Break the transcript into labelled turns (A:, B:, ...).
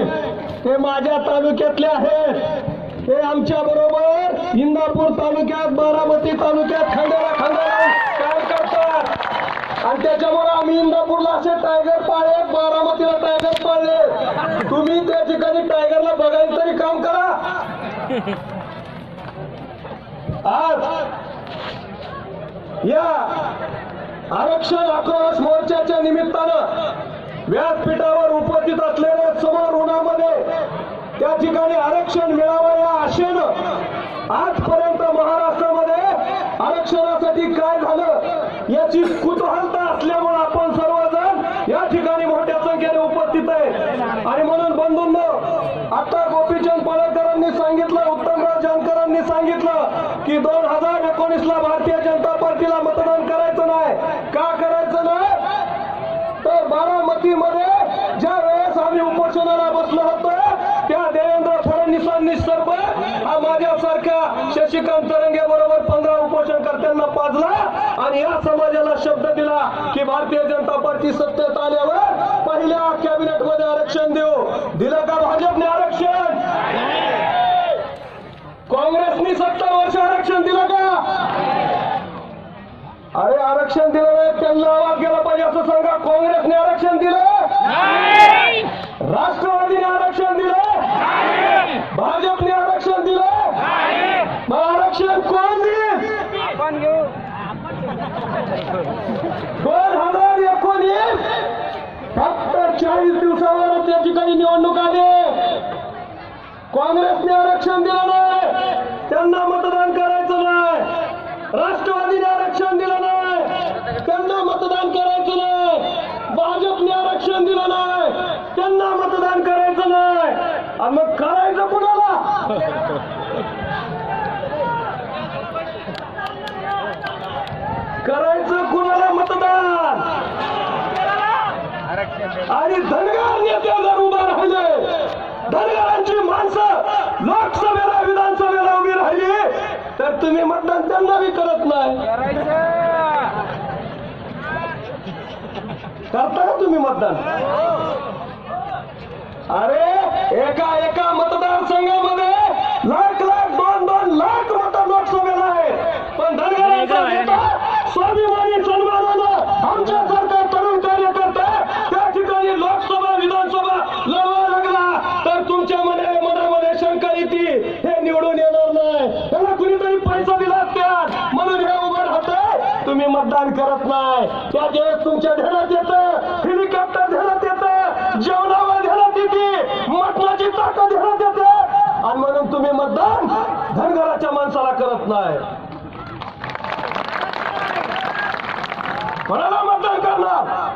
A: नाही ते माझ्या तालुक्यातले आहेत. ते आमच्या बरोबर इंदापूर तालुक्यात बारामती तालुक्यात खंडाला खंडाला काम करतात? आणि त्याच्यामुळे आम्ही इंदापूरला असे टायगर पाळले बारामतीला टायगर पाळले. तुम्ही त्या ठिकाणी टायगरला बघायचं तरी काम करा. आज या आरक्षण आक्रोश मोर्चाच्या निमित्तानं व्यासपीठावर उपस्थित असलेल्या समोर उन्हामध्ये त्या ठिकाणी आरक्षण मिळावं या आशेनं आजपर्यंत महाराष्ट्रामध्ये आरक्षणासाठी काय झालं याची कुतूहलता असल्यामुळे आपण सर्वजण या ठिकाणी मोठ्या संख्येने उपस्थित आहे. आणि म्हणून बंधूंनो आता गोपीचंद पडळकरांनी सांगितलं उत्तमराव जानकरांनी सांगितलं की दोन हजार एकोणीस ला भारतीय जनता पार्टीला मतदान करायचं नाही का करायचं नाही तर बारामतीमध्ये ज्या वेळेस आम्ही उपोषणाला बसलो होतो त्या देवेंद्र फडणवीसांनी सर्व हा शशिकांत तरंगे बरोबर पंधरा उपोषणकर्त्यांना पाजला आणि या समाजाला शब्द दिला की भारतीय जनता पार्टी सत्तेत आल्यावर पहिल्या कॅबिनेटमध्ये आरक्षण देऊ. दिलं का भाजपने आरक्षण? काँग्रेसनी सत्तर वर्ष आरक्षण दिलं का? अरे आरक्षण दिलं नाही त्यांना आवाज गेला पाहिजे असं सांगा काँग्रेसने आरक्षण दिलं राष्ट्रवादीने आरक्षण दिलं भाजपने आरक्षण दिलं मग आरक्षण कोण देईल दोन हजार एकोणीस फक्त चाळीस दिवसावर त्या ठिकाणी निवडणूक आली. काँग्रेसने आरक्षण दिलं नाही. त्यांना मतदान करायचं नाही. राष्ट्रवादीने आरक्षण दिलं नाही. त्यांना मतदान करायचं नाही. भाजपने आरक्षण दिलं नाही. त्यांना मतदान करायचं नाही. आणि मग करायचं कुणाला? करायचं कुणाला मतदान? आणि धनगर नेते जर उभा राहिले धनगरांची माणसं लोकसभेला विधानसभेला उभी राहिली तर तुम्ही मतदान त्यांना बी करत नाही. करता का तुम्ही मतदान? अरे एका एका मतदान मतदान करत नाही. त्या वेळेस तुमच्या ध्यानात येतं हेलिकॉप्टर ध्यानात येतं जेवणावर ध्यानात येते मटणाची ताकद ध्यानात येते. आणि म्हणून तुम्ही मतदान धनगराच्या माणसाला करत नाही. कोणाला मतदान करणार?